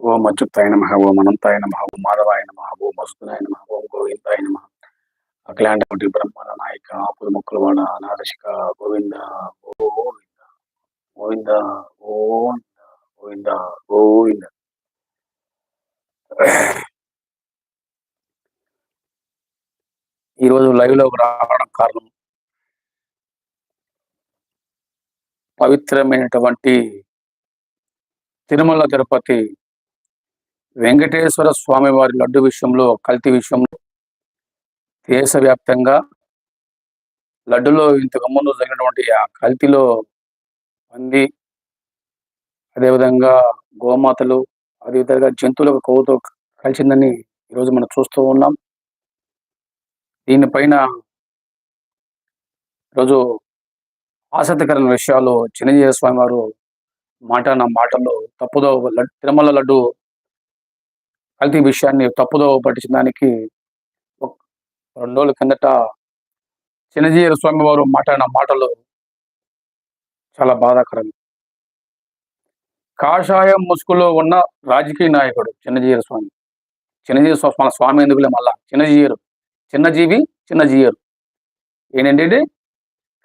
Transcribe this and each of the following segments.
ఓం అచ్యుతాయ నమ ఓం అనంతాయ నమ ఓం మాధవాయ నమ ఓం వసుదాయ నమ ఓం గోవిందాయ నమ అఖిలాండ అఖిలాంటి బ్రహ్మ నాయక ఆపుల మొక్కల వాడ అనాదశిక గోవింద గోవింద గోవింద గోవింద గోవింద గోవింద ఈరోజు లైవ్లో రావడం కారణం పవిత్రమైనటువంటి తిరుమల తిరుపతి వెంకటేశ్వర స్వామి వారి లడ్డు విషయంలో కల్తీ విషయంలో దేశవ్యాప్తంగా లడ్డులో ఇంతకు ముందు జరిగినటువంటి ఆ కల్తీలో మంది అదేవిధంగా గోమాతలు అదేవిధంగా జంతువులకు కొవ్వుతో కలిసిందని ఈరోజు మనం చూస్తూ ఉన్నాం. దీనిపైన ఈరోజు ఆసక్తికరమైన విషయాలు చిరంజీవి స్వామి వారు మాట్లాడిన మాటల్లో తప్పుదో తిరుమల లడ్డు కల్తీ విషయాన్ని తప్పుదో పట్టించిన దానికి రెండు రోజుల కిందట చిన్నజీర స్వామి వారు మాట్లాడిన మాటలు చాలా బాధాకరం కాషాయం ముసుగులో ఉన్న రాజకీయ నాయకుడు చిన్నజీర స్వామి. చిన్నజీవి స్వామి మన స్వామి ఎందుకులే మళ్ళా? చిన్నజీయరు చిన్నజీవి చిన్నజీయరు ఏంటంటే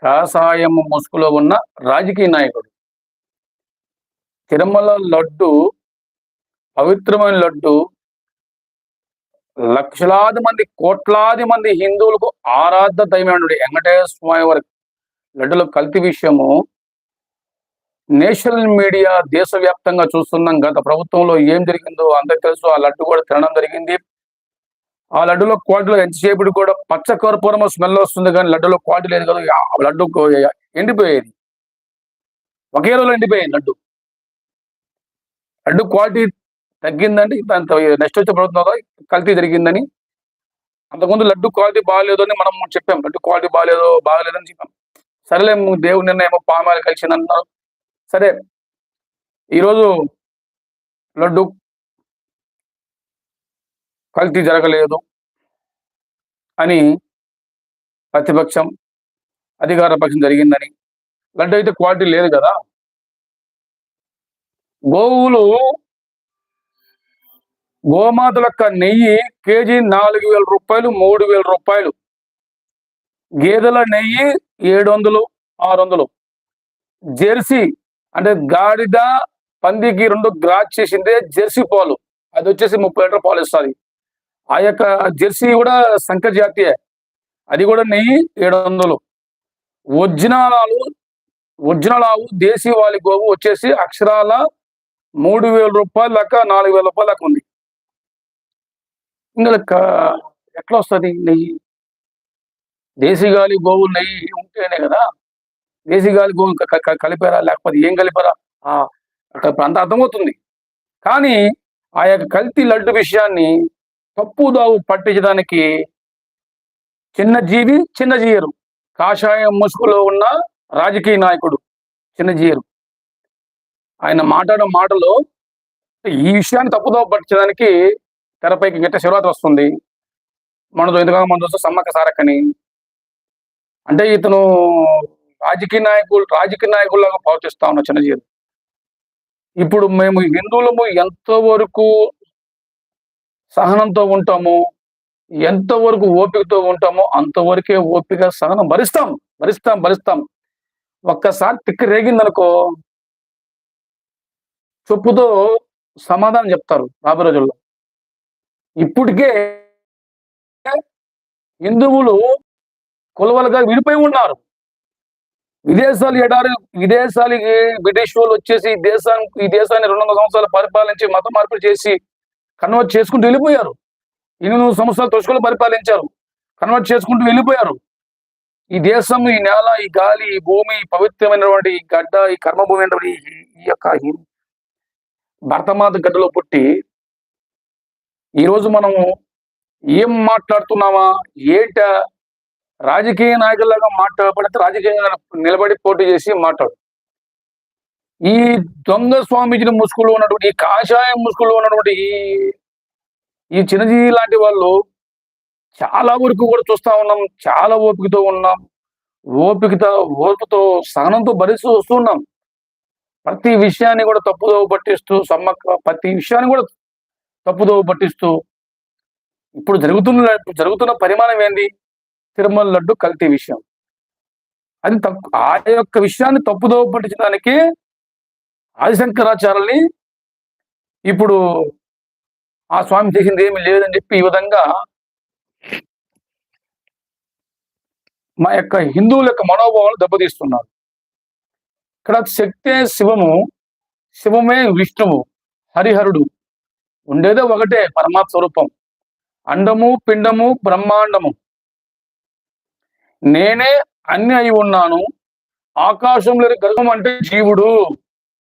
కాషాయం ముసుగులో ఉన్న రాజకీయ నాయకుడు. తిరుమల లడ్డు పవిత్రమైన లడ్డు లక్షలాది మంది కోట్లాది మంది హిందువులకు ఆరాధ దైవమైనటువంటి వెంకటేశ్వర స్వామి వారి లడ్డుల కల్తీ విషయము నేషనల్ మీడియా దేశవ్యాప్తంగా చూస్తున్నాం. గత ప్రభుత్వంలో ఏం జరిగిందో అందరికి తెలుసు. ఆ లడ్డు కూడా తినడం జరిగింది. ఆ లడ్డులో క్వాలిటీలో ఎంతసేపు కూడా పచ్చ కర్పూరం స్మెల్ వస్తుంది కానీ లడ్డులో క్వాలిటీ లేదు కదా లడ్డు ఎండిపోయేది. ఒకే రోజులో ఎండిపోయేది లడ్డు. లడ్డు క్వాలిటీ తగ్గిందంటే దాంతో నెక్స్ట్ వచ్చే ప్రభుత్వం కల్తీ జరిగిందని అంతకుముందు లడ్డు క్వాలిటీ బాగాలేదు అని మనం చెప్పాం. లడ్డు క్వాలిటీ బాగాలేదు బాగాలేదని చెప్పాం. సరేలే దేవుడి నిర్ణయం పామాలు కలిసింది అంటున్నారు సరే ఈరోజు లడ్డు కల్తీ జరగలేదు అని ప్రతిపక్షం అధికార పక్షం జరిగిందని. లడ్డు అయితే క్వాలిటీ లేదు కదా. గోవులు గోమాతల యొక్క నెయ్యి కేజీ నాలుగు వేల రూపాయలు మూడు వేల రూపాయలు. గేదెల నెయ్యి ఏడు వందలు ఆరు వందలు. జెర్సీ అంటే గాడిద పందికి రెండు గ్రాచ్ చేసిందే జెర్సీ పాలు. అది వచ్చేసి ముప్పై లీటర్ పాలు ఇస్తుంది. ఆ యొక్క జెర్సీ కూడా సంకర జాతీయ అది కూడా నెయ్యి ఏడు వందలు ఒరిజినలాలు ఒరిజినల్ ఆవు దేశీ వాలి గోవు వచ్చేసి అక్షరాల మూడు వేల రూపాయలు లెక్క నాలుగు వేల రూపాయలు లెక్క ఉంది. ఇంకా ఎట్లా వస్తుంది నెయ్యి? దేశీ గాలి గోవులు నెయ్యి ఉంటేనే కదా? దేశీ గాలి గోవు కలిపారా? లేకపోతే ఏం కలిపారా? అక్కడ అంత అర్థమవుతుంది. కానీ ఆ యొక్క కల్తీ లడ్డు విషయాన్ని తప్పుదావు పట్టించడానికి చిన్న జీవి చిన్న జీయరు. కాషాయం ముసుగులో ఉన్న రాజకీయ నాయకుడు చిన్న జీయరు. ఆయన మాట్లాడిన మాటలో ఈ విషయాన్ని తప్పుదో పట్టించడానికి తెరపైకి గిట్ట శివరాత్రి వస్తుంది. మనతో ఎందుకంటే మన చూస్తే సమ్మక్క సారక్కని. అంటే ఇతను రాజకీయ నాయకులు రాజకీయ నాయకుల్లాగా ప్రవర్తిస్తా ఉన్న చిన్నజీరు ఇప్పుడు మేము హిందువులము ఎంతవరకు సహనంతో ఉంటాము. ఎంతవరకు ఓపికతో ఉంటామో అంతవరకే ఓపిక సహనం భరిస్తాం భరిస్తాం భరిస్తాం. ఒక్కసారి తిక్కి రేగిందనుకో చెప్పుతో సమాధానం చెప్తారు రాబోయే రోజుల్లో. ఇప్పటికే హిందువులు కులవలుగా విడిపోయి ఉన్నారు. విదేశాలు ఎడారి విదేశాలకి బ్రిటిష్ వాళ్ళు వచ్చేసి దేశానికి ఈ దేశాన్ని రెండు వందల సంవత్సరాలు పరిపాలించి మత మార్పులు చేసి కన్వర్ట్ చేసుకుంటూ వెళ్ళిపోయారు. ఎనిమిది సంవత్సరాలు తొసుకులు పరిపాలించారు. కన్వర్ట్ చేసుకుంటూ వెళ్ళిపోయారు. ఈ దేశం ఈ నేల ఈ గాలి ఈ భూమి పవిత్రమైనటువంటి ఈ గడ్డ ఈ కర్మభూమి ఈ యొక్క భర్తమాత గడ్డలో పుట్టి ఈరోజు మనము ఏం మాట్లాడుతున్నామా? ఏట? రాజకీయ నాయకులాగా మాట్లాడబడితే రాజకీయంగా నిలబడి పోటీ చేసి మాట్లాడు ఈ దొంగ స్వామీజీని ముసుగులో ఉన్నటువంటి ఈ కాషాయం ముసుగులో ఉన్నటువంటి ఈ ఈ చిన్నజీవి లాంటి వాళ్ళు చాలా వరకు కూడా చూస్తా ఉన్నాం చాలా ఓపికతో ఉన్నాం ఓపికతో ఓపికతో సహనంతో భరిస్తూ వస్తున్నాం ప్రతి విషయాన్ని కూడా తప్పుదోవ పట్టిస్తూ సమ్మక్క ప్రతి విషయాన్ని కూడా తప్పుదోవ పట్టిస్తూ ఇప్పుడు జరుగుతున్న జరుగుతున్న పరిమాణం ఏంది? తిరుమల లడ్డు కల్తీ విషయం. అది తప్పు ఆ యొక్క విషయాన్ని తప్పుదోవ పట్టించడానికి ఆదిశంకరాచార్యుల్ని ఇప్పుడు ఆ స్వామి చేసింది ఏమి లేదని చెప్పి ఈ విధంగా మా యొక్క హిందువుల యొక్క మనోభావాలు దెబ్బతీస్తున్నారు. ఇక్కడ శక్తే శివము శివమే విష్ణువు హరిహరుడు. ఉండేదే ఒకటే పరమాత్మ స్వరూపం అండము పిండము బ్రహ్మాండము. నేనే అన్ని అయి ఉన్నాను. ఆకాశంలో గర్భం అంటే జీవుడు.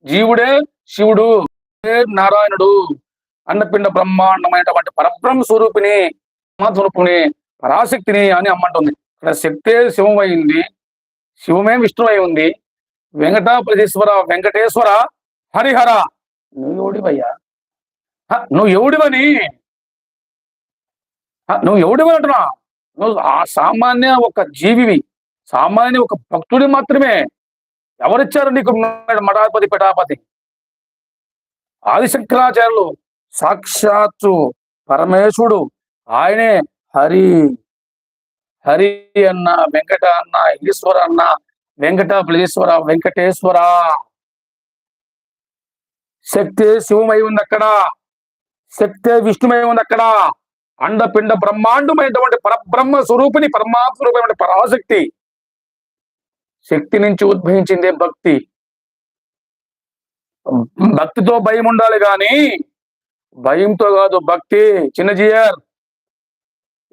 జీవుడే శివుడు నారాయణుడు అన్నపిండ బ్రహ్మాండమైనటువంటి పరబ్రహ్మ స్వరూపిణి పరమాత్మ పరాశక్తిని అని అమ్మంటుంది. ఇక్కడ శక్తే శివం అయింది శివమే విష్ణువై ఉంది. వెంకటాపతిశ్వర వెంకటేశ్వర హరిహర. నువ్వు ఎవడివయ్యా? హ, నువ్వు ఎవడివని? నువ్వు ఎవడివని అంటున్నా నువ్వు ఆ సామాన్య ఒక జీవివి సామాన్య ఒక భక్తుడి మాత్రమే. ఎవరిచ్చారు నీకు మఠాధిపతి పిఠాపతి ఆదిశంకరాచార్యులు సాక్షాత్తు పరమేశుడు. ఆయనే హరి హరి అన్న వెంకట అన్న ఈశ్వర అన్న వెంకట ప్లేశ్వర వెంకటేశ్వర. శక్తి శివమై ఉంది అక్కడ శక్తి విష్ణుమై ఉంది అక్కడ అండపిండ బ్రహ్మాండమైనటువంటి పరబ్రహ్మ స్వరూపిణి పరమాత్మ స్వరూపమైన పరాశక్తి. శక్తి నుంచి ఉద్భవించిందే భక్తి. భక్తితో భయం ఉండాలి కానీ భయంతో కాదు భక్తి. చిన్నజీయర్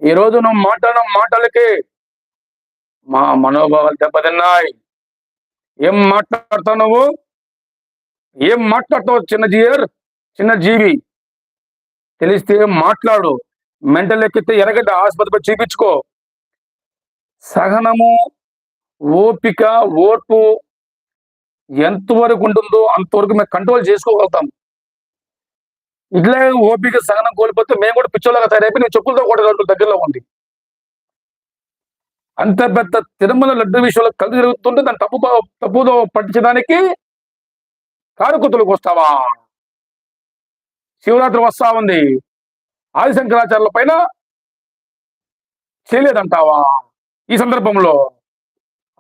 ఈ రోజు నువ్వు మాట్లాడడం మాటలకి మా మనోభావాలు దెబ్బతిన్నాయి. ఏం మాట్లాడతావు నువ్వు? ఏం మాట్లాడతావు చిన్న జీయర్ చిన్న జీవి తెలిస్తే మాట్లాడు. మెంటల్ ఎక్కితే ఎరగడ్డ ఆసుపత్రిపై చూపించుకో. సహనము ఓపిక ఓర్పు ఎంతవరకు ఉంటుందో అంతవరకు మేము కంట్రోల్ చేసుకోగలుగుతాం. ఇట్లా ఓపిక సహనం కోల్పోతే మేము కూడా పిచ్చోళ్ళగా తయారైపోయి నేను చెప్పులతో కూడా దగ్గరలో ఉంది అంత పెద్ద తిరుమల లడ్డు విషయంలో కలిసి జరుగుతుంటే దాన్ని తప్పు తప్పుదో పట్టించడానికి కారుకుతులకు వస్తావా? శివరాత్రి వస్తా ఉంది. ఆది శంకరాచార్యుల పైన చేయలేదంటావా? ఈ సందర్భంలో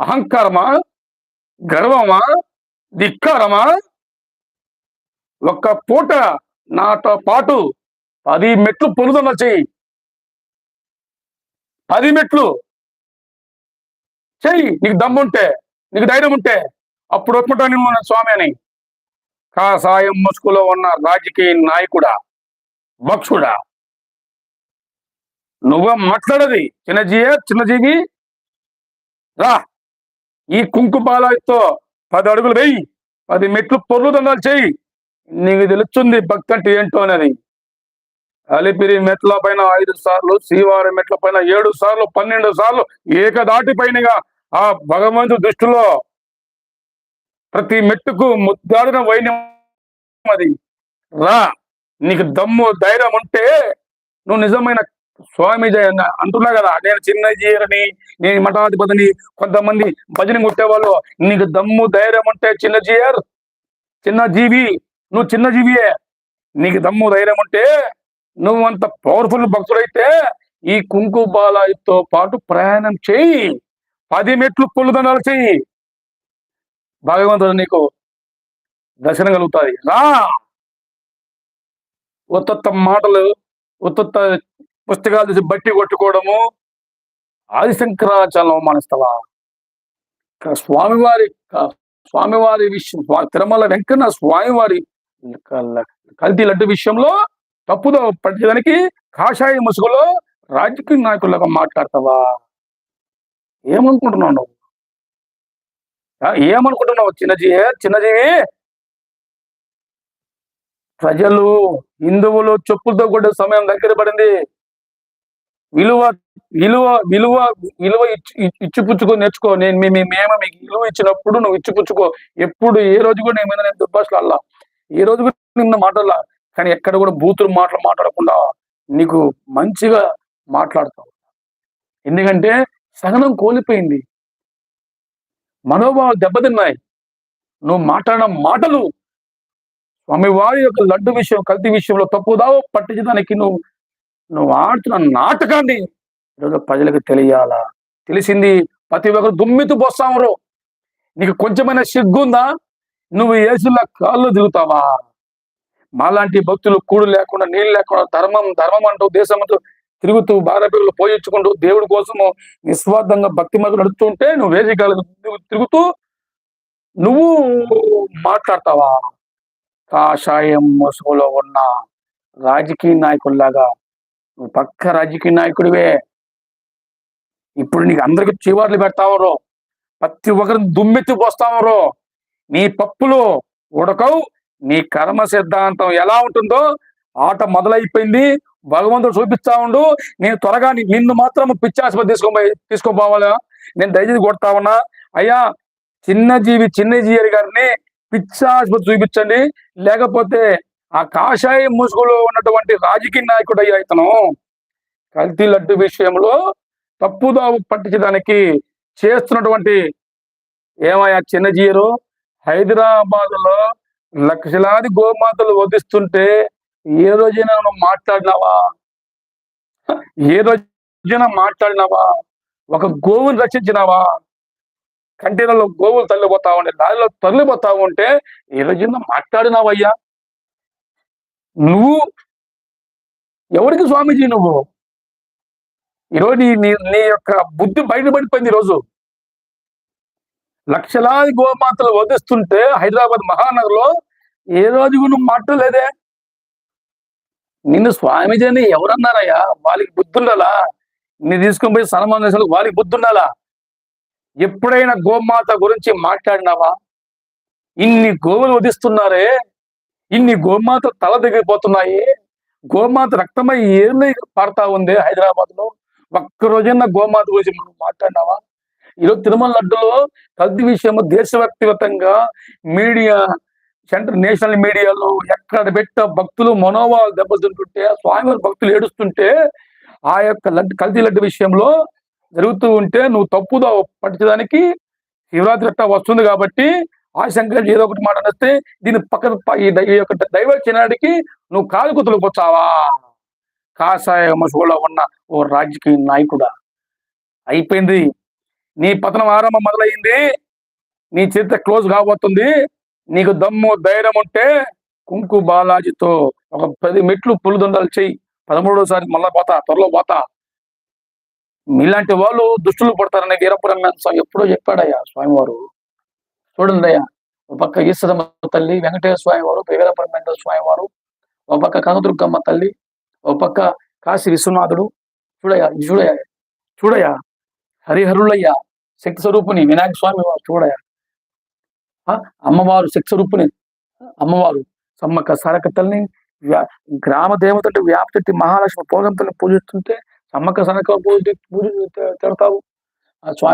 అహంకారమా? గర్వమా? ధిక్కారమా? ఒక్క పూట నాతో పాటు పది మెట్లు పొలుదన్న చెయ్యి. పది మెట్లు. చెయ్యి. నీకు దమ్ముంటే నీకు ధైర్యం ఉంటే అప్పుడు ఒప్పుకుంటా నేను స్వామి అని. కాసాయం ముసుగులో ఉన్న రాజకీయ నాయకుడా? భక్షుడా? నువ్వు మాట్లాడది. చిన్నజీవి చిన్నజీవి? రా. ఈ కుంకుపాలతో పది అడుగులు వెయ్యి పది మెట్లు పొర్లు దండాలు చెయ్యి నీకు తెలుస్తుంది భక్తి అంటే ఏంటో అని. అలిపిరి మెట్ల పైన ఐదు సార్లు శ్రీవారి మెట్ల పైన ఏడు సార్లు పన్నెండు సార్లు ఏకదాటి పైనగా ఆ భగవంతుడి దృష్టిలో ప్రతి మెట్టుకు ముద్దాడిన వైన్యం అది. రా నీకు దమ్ము ధైర్యం ఉంటే నువ్వు నిజమైన స్వామి అంటున్నా కదా నేను చిన్న జీరని నేను మఠాధిపతిని కొంతమంది భజన కొట్టేవాళ్ళు. నీకు దమ్ము ధైర్యం ఉంటే చిన్న జీయర్ చిన్న జీవి నువ్వు చిన్న జీవియే. నీకు దమ్ము ధైర్యం ఉంటే నువ్వు అంత పవర్ఫుల్ భక్తుడైతే ఈ కుంకు బాలతో పాటు ప్రయాణం చేయి. పది మెట్లు పొల్లుదండాలు చెయ్యి భగవంతుడు నీకు దర్శనం కలుగుతుంది. రా! ఒత్త మాటలు ఉత్తత్త పుస్తకాలు తీసి బట్టి కొట్టుకోవడము ఆదిశంకరాచారం అవమానిస్తావా స్వామివారి స్వామివారి విషయం తిరుమల వెంకన్న స్వామివారి కల్తీ లడ్డు విషయంలో తప్పుదో పట్టేదానికి కాషాయ ముసుగులో రాజకీయ నాయకులుగా మాట్లాడతావా? ఏమనుకుంటున్నావు నువ్వు? ఏమనుకుంటున్నావు చిన్నజీవి? చిన్నజీవి! ప్రజలు హిందువులు చెప్పులతో కొట్టే సమయం దగ్గర పడింది. విలువ విలువ విలువ విలువ ఇచ్చి ఇచ్చిపుచ్చుకో నేర్చుకో. నేను మీ మేము మీకు విలువ ఇచ్చినప్పుడు నువ్వు ఇచ్చిపుచ్చుకో. ఎప్పుడు ఏ రోజు కూడా నేను మీద నేను దుర్భాషలు అల్లా ఏ రోజు కూడా నిన్న మాటలా కానీ ఎక్కడ కూడా బూతులు మాటలు మాట్లాడకుండా నీకు మంచిగా మాట్లాడతావు. ఎందుకంటే సహనం కోల్పోయింది. మనోభావాలు దెబ్బతిన్నాయి. నువ్వు మాట్లాడిన మాటలు స్వామివారి యొక్క లడ్డు విషయం కల్తీ విషయంలో తప్పుదావో పట్టించడానికి నువ్వు నువ్వు ఆడుతున్న నాటకాన్ని ఈరోజు ప్రజలకు తెలియాలా? తెలిసింది ప్రతి ఒక్కరు దుమ్మితు పోస్తామరు నీకు కొంచెమైన సిగ్గుందా? నువ్వు ఏసులా కాళ్ళు దిగుతావా? మాలాంటి భక్తులు కూడు లేకుండా నీళ్ళు లేకుండా ధర్మం ధర్మం అంటూ దేశం అంటూ తిరుగుతూ బాధపిల్లలు పోయించుకుంటూ దేవుడి కోసము నిస్వార్థంగా భక్తి మధ్య నడుస్తుంటే నువ్వు వేసి తిరుగుతూ నువ్వు మాట్లాడతావా? కాషాయం ముసుగులో ఉన్న రాజకీయ నాయకుల్లాగా నువ్వు పక్క రాజకీయ నాయకుడివే. ఇప్పుడు నీకు అందరికి చీవాట్లు పెడతావరో. ప్రతి ఒక్కరిని దుమ్మెత్తి పోస్తావరో. నీ పప్పులు ఉడకవు. నీ కర్మ సిద్ధాంతం ఎలా ఉంటుందో ఆట మొదలైపోయింది. భగవంతుడు చూపిస్తా ఉండు. నేను త్వరగా నిన్ను మాత్రం పిచ్చి తీసుకొని తీసుకో తీసుకోపోవాలా నేను దయచేసి కొడతా ఉన్నా. అయ్యా చిన్న జీవి చిన్న జీవి గారిని పిచ్చి చూపించండి. లేకపోతే ఆ కాషాయ ముసుగులో ఉన్నటువంటి రాజకీయ నాయకుడు అయ్యా ఇతను కల్తీ లడ్డు విషయంలో తప్పుదావు పట్టించడానికి చేస్తున్నటువంటి ఏమయ్యా చిన్నజీరు హైదరాబాద్లో లక్షలాది గోమాతలు వధిస్తుంటే ఏ రోజైనా నువ్వు మాట్లాడినావా? ఏ రోజైనా మాట్లాడినావా? ఒక గోవుని రక్షించినావా? కంటైనర్లో గోవులు తల్లిపోతా ఉంటే దారిలో తల్లిపోతా ఉంటే ఏ రోజైనా మాట్లాడినావయ్యా? నువ్వు ఎవరికి స్వామీజీ నువ్వు? ఈరోజు నీ నీ నీ యొక్క బుద్ధి బయటపడిపోయింది ఈరోజు. లక్షలాది గోమాతలు వధిస్తుంటే హైదరాబాద్ మహానగర్లో ఏ రోజు నువ్వు మాట్లాడలేదే నిన్ను స్వామీజీ అని ఎవరన్నారయ్యా? వాళ్ళకి బుద్ధి ఉండాలా? నిన్ను తీసుకొని పోయి సన్మానం చేసిన వాళ్ళకి బుద్ధి ఉండాలా? ఎప్పుడైనా గోమాత గురించి మాట్లాడినావా? ఇన్ని గోవులు వధిస్తున్నారే? ఇన్ని గోమాత తల దిగిపోతున్నాయి. గోమాత రక్తమై ఏళ్ళు పారుతా ఉంది హైదరాబాద్లో ఒక్క రోజైనా గోమాత గురించి మనం మాట్లాడినావా? ఈరోజు తిరుమల లడ్డులో కల్తీ విషయం దేశవ్యాప్తిగతంగా మీడియా సెంటర్ నేషనల్ మీడియాలో ఎక్కడ పెట్ట భక్తులు మనోభావాలు దెబ్బతింటుంటే స్వామివారి భక్తులు ఏడుస్తుంటే ఆ యొక్క లడ్డు కల్తీ లడ్డు విషయంలో జరుగుతూ ఉంటే నువ్వు తప్పుదో పట్టించడానికి శివరాత్రి అట్ట వస్తుంది కాబట్టి ఆ ఏదో ఒకటి మాట అనేస్తే దీన్ని పక్కన ఈ యొక్క దైవ చేయడానికి నువ్వు కాలు కుతులకు వచ్చావా? కాషాయ మసుగులో ఉన్న ఓ రాజకీయ నాయకుడా. అయిపోయింది. నీ పతనం ఆరంభం మొదలైంది. నీ చరిత్ర క్లోజ్ కాబోతుంది. నీకు దమ్ము ధైర్యం ఉంటే కుంకు బాలాజీతో ఒక పది మెట్లు పులిదొండలు చెయ్యి పదమూడోసారి మళ్ళా పోతా త్వరలో పోతా. మీలాంటి వాళ్ళు దుష్టులు పడతారని వీరపురం స్వామి ఎప్పుడో చెప్పాడయ్యా స్వామివారు. చూడండి అయ్యా ఒక పక్క ఈశ్వరమ్మ తల్లి వెంకటేశ్వర స్వామి వారు వీరపురం స్వామి వారు ఒక పక్క కనదుర్గమ్మ తల్లి ఒక పక్క కాశీ విశ్వనాథుడు. చూడయా చూడయా చూడయా హరిహరులయ్యా శక్తి స్వరూపుని వినాయక స్వామి వారు చూడయ్యా. అమ్మవారు శక్తి స్వరూపుని అమ్మవారు. సమ్మక్క సారక తల్లిని వ్యా- గ్రామ దేవతలు వ్యాప్తి మహాలక్ష్మి పోగంతల్ని పూజిస్తుంటే సమ్మక్క సారక్క పూజ పూజ తిడతావు ఆ స్వా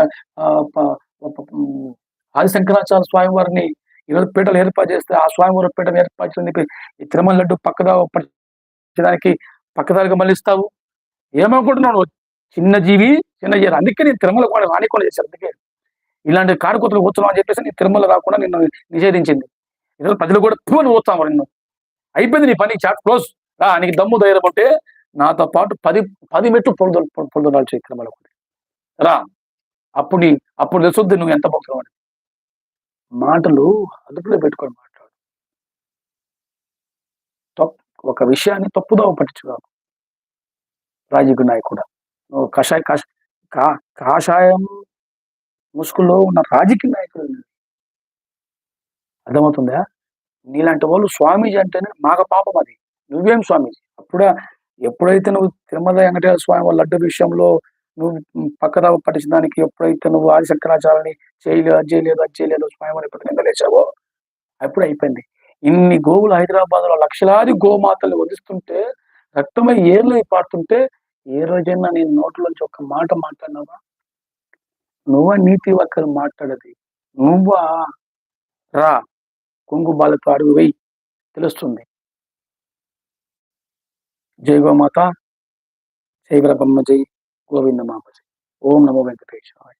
ఆది శంకరాచార్య స్వామి వారిని ఈరోజు పీటలు ఏర్పాటు చేస్తే ఆ స్వామి వారి పీటలు ఏర్పాటు చెప్పి ఈ తిరుమల లడ్డు పక్కదా పట్టడానికి పక్కదారిగా మళ్ళిస్తావు? ఏమనుకుంటున్నావు నువ్వు? చిన్న జీవి చిన్న జీవి. అందుకే నేను తిరుమల కూడా రానికుండా చేశాను. అందుకే ఇలాంటి కారుకొత్తలు కూర్చున్నావు అని చెప్పేసి నీ తిరుమల రాకుండా నిన్ను నిషేధించింది. ఈరోజు ప్రజలు కూడా పూని పోతాము నిన్ను. అయిపోయింది నీ పని. Chat close. రా నీకు దమ్ము ధైర్యం ఉంటే నాతో పాటు పది పది మెట్లు పొందు పొందుదాల్చి తిరుమల రా అప్పుడు నీ అప్పుడు తెలుసుద్ది నువ్వు ఎంత భక్తులు అని. మాటలు అదుపులో పెట్టుకొని మాట్లాడు. ఒక విషయాన్ని తప్పుదోవ పట్టించుకోకు. రాజకీయ నాయకుడు. నువ్వు కషాయ కా కాషాయం ముసుగులో ఉన్న రాజకీయ నాయకుడు అర్థమవుతుందా? నీలాంటి వాళ్ళు స్వామీజీ అంటేనే మాకు పాపం అది. నువ్వేం స్వామీజీ? అప్పుడే ఎప్పుడైతే నువ్వు తిరుమల వెంకటేశ్వర స్వామి వాళ్ళ లడ్డు విషయంలో నువ్వు పక్కదావ పట్టించడానికి ఎప్పుడైతే నువ్వు ఆదిశంకరాచారాన్ని చేయలేదు అది చేయలేదు అది చేయలేదు స్వయం వారిని ఎప్పుడు లేచావో అప్పుడు అయిపోయింది. ఇన్ని గోవులు హైదరాబాద్లో లక్షలాది గోమాతలు వదిస్తుంటే రక్తమై ఏర్లు పాడుతుంటే ఏ రోజైనా నేను నోట్లోంచి ఒక మాట మాట్లాడినావా? నువ్వా నీతి ఒక్కరు మాట్లాడది. నువ్వా? రా కుంగు బాలతో అడుగు వెయ్యి తెలుస్తుంది. జై గోమాత జై బ్రహ్మ జై గోవింద మాప జై ఓం నమో వెంకటేశాయ.